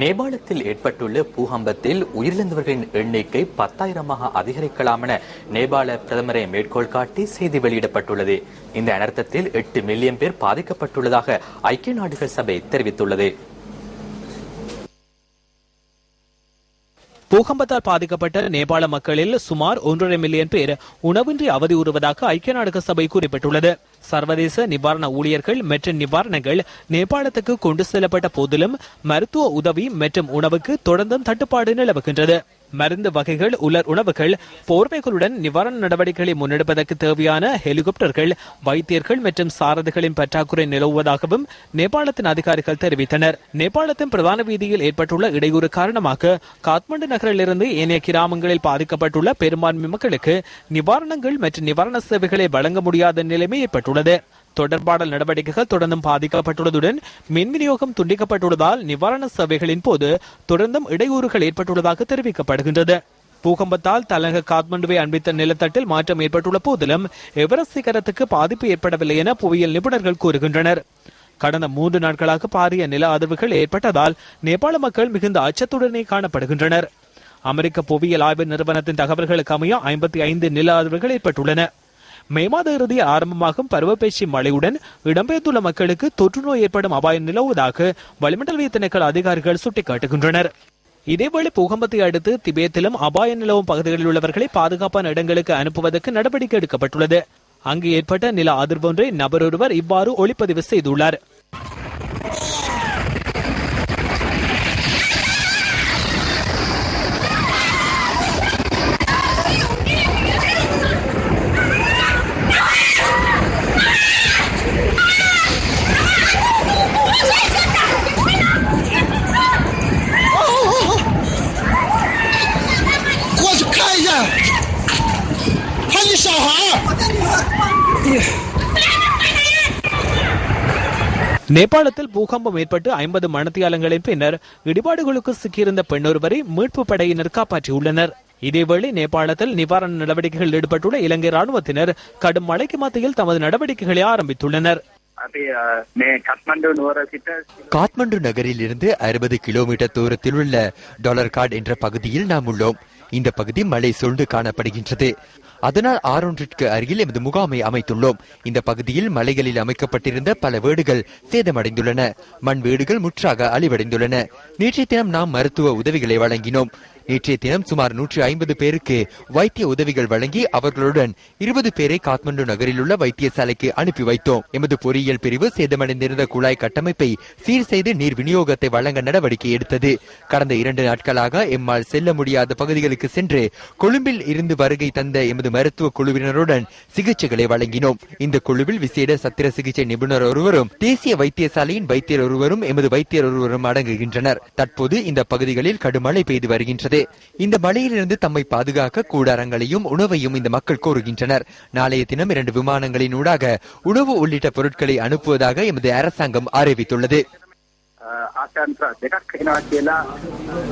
நேபாளத்தில் ஏற்பட்டுள்ள பூகம்பத்தில் உயிரிழந்தவர்களின் எண்ணிக்கை பத்தாயிரமாக அதிகரிக்கலாம் என நேபாள பிரதமரை மேற்கோள் காட்டி செய்தி வெளியிடப்பட்டுள்ளது. இந்த அனர்த்தத்தில் எட்டு மில்லியன் பேர் பாதிக்கப்பட்டுள்ளதாக ஐக்கிய நாடுகள் சபை தெரிவித்துள்ளது. பூகம்பத்தால் பாதிக்கப்பட்ட நேபாள மக்களில் சுமார் ஒன்றரை மில்லியன் பேர் உணவின்றி அவதி உறுவதாக ஐக்கிய நாடுகள் சபை குறிப்பிட்டுள்ளது. சர்வதேச நிவாரண ஊழியர்கள் மற்றும் நிவாரணங்கள் நேபாளத்துக்கு கொண்டு செல்லப்பட்ட போதிலும் மருத்துவ உதவி மற்றும் உணவுக்கு தொடர்ந்தும் தட்டுப்பாடு நிலவுகின்றது. மருந்து வகைகள் உலர் உணவுகள் போர்வைகளுடன் நிவாரண நடவடிக்கைகளை முன்னெடுப்பதற்கு தேவையான ஹெலிகாப்டர்கள் வைத்தியர்கள் மற்றும் சாரதிகளின் பற்றாக்குறை நிலவுவதாகவும் நேபாளத்தின் அதிகாரிகள் தெரிவித்தனர். நேபாளத்தின் பிரதான வீதியில் ஏற்பட்டுள்ள இடையூறு காரணமாக காத்மண்டு நகரிலிருந்து ஏனைய கிராமங்களில் பாதிக்கப்பட்டுள்ள பெரும்பான்மை மக்களுக்கு நிவாரணங்கள் மற்றும் நிவாரண சேவைகளை வழங்க முடியாத நிலைமை ஏற்பட்டுள்ளது. தொடர்பாடல் நடவடிக்கைகள் தொடர்ந்தும் பாதிக்கப்பட்டுள்ளதுடன் மின் விநியோகம் துண்டிக்கப்பட்டுள்ளதால் நிவாரண சேவைகளின் போது தொடர்ந்தும் இடையூறுகள் ஏற்பட்டுள்ளதாக தெரிவிக்கப்படுகின்றது. பூகம்பத்தால் தலைநகர் காத்மண்டுவை அண்பித்த நிலத்தட்டில் மாற்றம் ஏற்பட்டுள்ள போதிலும் எவரஸ்ட் சிகரத்துக்கு பாதிப்பு ஏற்படவில்லை என புவியியல் நிபுணர்கள் கூறுகின்றனர். கடந்த மூன்று நாட்களாக பாரிய நில அதிர்வுகள் ஏற்பட்டதால் நேபாள மக்கள் மிகுந்த அச்சத்துடனே காணப்படுகின்றனர். அமெரிக்க புவியியல் ஆய்வு நிறுவனத்தின் தகவல்களுக்கு அமைய ஐம்பத்தி ஐந்து நில அதிர்வுகள் ஏற்பட்டுள்ளன. மே மாத இறுதி ஆரம்பமாகும் பருவப்பேச்சு மழையுடன் இடம்பெயர்ந்துள்ள மக்களுக்கு தொற்றுநோய் ஏற்படும் அபாயம் நிலவுவதாக வளிமண்டல திணைக்கள அதிகாரிகள் சுட்டிக்காட்டுகின்றனர். இதேவேளை பூகம்பத்தை அடுத்து திபேத்திலும் அபாய நிலவும் பகுதிகளில் உள்ளவர்களை பாதுகாப்பான இடங்களுக்கு அனுப்புவதற்கு நடவடிக்கை எடுக்கப்பட்டுள்ளது. அங்கு ஏற்பட்ட நில அதிர்வொன்றை நபரொருவர் இவ்வாறு ஒளிப்பதிவு செய்துள்ளார். நேபாளத்தில் பூகம்பம் ஏற்பட்டு ஐம்பது மணத்தியாலங்களின் பின்னர் இடிபாடுகளுக்கு சிக்கியிருந்த பெண்ணொருவரை மீட்பு படையினர் காப்பாற்றியுள்ளனர். இதேவேளை நேபாளத்தில் நிவாரண நடவடிக்கைகள் ஈடுபட்டுள்ள இலங்கை ராணுவத்தினர் கடும் மழைக்கு மத்தியில் தமது நடவடிக்கைகளை ஆரம்பித்துள்ளனர். காத்மண்டு நகரில் இருந்து அறுபது கிலோமீட்டர் தூரத்தில் உள்ள டொலர்காட் என்ற பகுதியில் நாம் உள்ளோம். இந்த பகுதி மழை சூழ்ந்து காணப்படுகின்றது. அதனால் ஆறொன்றிற்கு அருகில் எமது முகாமை அமைத்துள்ளோம். இந்த பகுதியில் மலைகளில் அமைக்கப்பட்டிருந்த பல வீடுகள் சேதமடைந்துள்ளன. மண் வீடுகள் முற்றாக அழிவடைந்துள்ளன. நேற்றைய தினம் நாம் மருத்துவ உதவிகளை வழங்கினோம். நேற்றைய தினம் சுமார் நூற்றி ஐம்பது பேருக்கு வைத்திய உதவிகள் வழங்கி அவர்களுடன் இருபது பேரை காத்மண்டு நகரில் உள்ள வைத்தியசாலைக்கு அனுப்பி வைத்தோம். எமது பொறியியல் பிரிவு சேதமடைந்திருந்த குழாய் கட்டமைப்பை சீர் செய்து நீர் விநியோகத்தை வழங்க நடவடிக்கை எடுத்தது. கடந்த இரண்டு நாட்களாக எம்மால் செல்ல முடியாத பகுதிகளுக்கு சென்று கொழும்பில் இருந்து வருகை தந்த எமது மருத்துவ குழுவினருடன் சிகிச்சைகளை வழங்கினோம். இந்த குழுவில் விசேட சத்திர சிகிச்சை நிபுணர் ஒருவரும் தேசிய வைத்தியசாலையின் வைத்தியர் ஒருவரும் எமது வைத்தியர் ஒருவரும் அடங்குகின்றனர். தற்போது இந்த பகுதிகளில் கடுமழை பெய்து வருகின்றது. இந்த மழையிலிருந்து தம்மை பாதுகாக்க கூடாரங்களையும் உணவையும் இந்த மக்கள் கோருகின்றனர். நாளைய தினம் இரண்டு விமானங்களின் ஊடாக உணவு உள்ளிட்ட பொருட்களை அனுப்புவதாக எமது அரசாங்கம் அறிவித்துள்ளது.